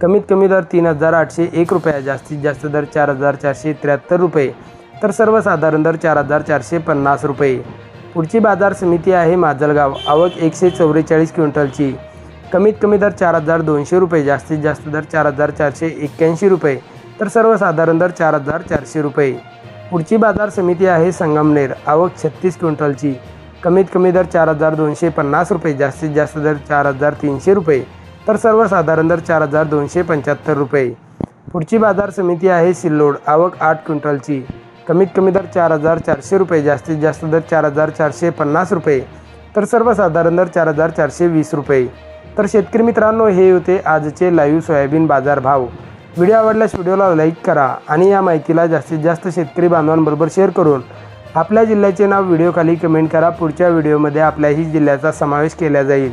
कमीत कमी दर तीन हजार आठशे एक रुपया जास्तीत जास्त दर चार हजार चारशे त्र्याहत्तर रुपये तर सर्वसाधारण दर चार हजार चारशे पन्नास रुपये. पुढची बाजार समिती आहे माजलगाव आवक एकशे चौवेचाळीस क्विंटलची. कमीत कमी दर चार हजार दोनशे रुपये जास्तीत जास्त दर चार हजार चारशे एक्क्याऐंशी रुपये तर सर्वसाधारण दर चार हजार चारशे रुपये. पुढची बाजार समिती आहे संगमनेर आवक छत्तीस क्विंटलची. कमीत कमी दर चार हजार दोनशे पन्नास रुपये जास्तीत जास्त दर चार हजार तीनशे रुपये तर सर्वसाधारण दर चार हजार दोनशे पंच्याहत्तर रुपये. पुढची बाजार समिती आहे सिल्लोड आवक आठ क्विंटलची. कमीत कमी दर चार हजार चारशे रुपये जास्तीत जास्त दर चार हजार चारशे पन्नास रुपये. तर सर्वसाधारण दर चार हजार चारशे वीस रुपये. तर शेतकरी मित्रांनो हे होते आजचे लाईव्ह सोयाबीन बाजार भाव व्हिडिओ आवडल्यास व्हिडिओला लाईक करा आणि या माहितीला जास्तीत जास्त शेतकरी बांधवांबरोबर शेअर करून आपल्या जिल्ह्याचे नाव व्हिडिओखाली कमेंट करा. पुढच्या व्हिडिओमध्ये आपल्याही जिल्ह्याचा समावेश केला जाईल.